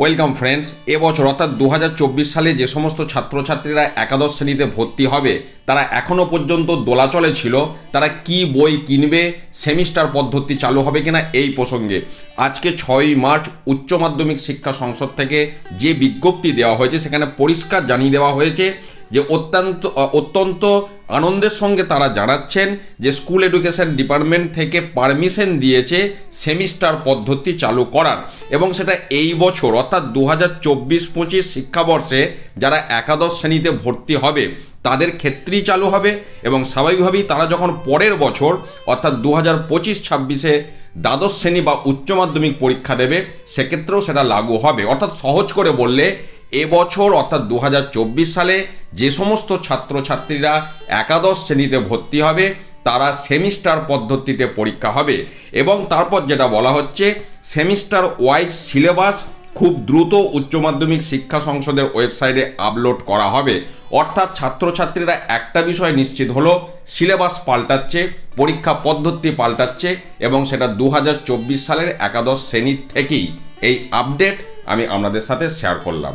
Welcome friends এবছর অর্থাৎ দু হাজার চব্বিশ সালে যে সমস্ত ছাত্রছাত্রীরা একাদশ শ্রেণীতে ভর্তি হবে, তারা এখনও পর্যন্ত দোলাচলে ছিল, তারা কি বই কিনবে, সেমিস্টার পদ্ধতি চালু হবে কিনা এই প্রসঙ্গে। আজকে ছয়ই মার্চ উচ্চ মাধ্যমিক শিক্ষা সংসদ থেকে যে বিজ্ঞপ্তি দেওয়া হয়েছে, সেখানে পরিষ্কার জানিয়ে দেওয়া হয়েছে যে অত্যন্ত অত্যন্ত আনন্দের সঙ্গে তারা জানাচ্ছেন যে স্কুল এডুকেশন ডিপার্টমেন্ট থেকে পারমিশন দিয়েছে সেমিস্টার পদ্ধতি চালু করার। এবং সেটা এই বছর, অর্থাৎ দু হাজার চব্বিশ পঁচিশ শিক্ষাবর্ষে যারা একাদশ শ্রেণীতে ভর্তি হবে, তাদের ক্ষেত্রেই চালু হবে। এবং স্বাভাবিকভাবেই তারা যখন পরের বছর, অর্থাৎ দু হাজার পঁচিশ ছাব্বিশে দ্বাদশ শ্রেণি বা উচ্চ মাধ্যমিক পরীক্ষা দেবে, সেক্ষেত্রেও সেটা লাগু হবে। অর্থাৎ সহজ করে বললে এবছর অর্থাৎ দু হাজার চব্বিশ সালে, যে সমস্ত ছাত্রছাত্রীরা একাদশ শ্রেণীতে ভর্তি হবে, তারা সেমিস্টার পদ্ধতিতে পরীক্ষা হবে এবং তারপর যেটা বলা হচ্ছে, সেমিস্টার ওয়াইজ সিলেবাস খুব দ্রুত উচ্চ মাধ্যমিক শিক্ষা সংসদের ওয়েবসাইটে আপলোড করা হবে। অর্থাৎ ছাত্রছাত্রীরা একটা বিষয় নিশ্চিত হলো, সিলেবাস পাল্টাচ্ছে, পরীক্ষা পদ্ধতি পাল্টাচ্ছে এবং সেটা দু হাজার চব্বিশ সালের একাদশ শ্রেণির থেকেই। এই আপডেট আমি আপনাদের সাথে শেয়ার করলাম।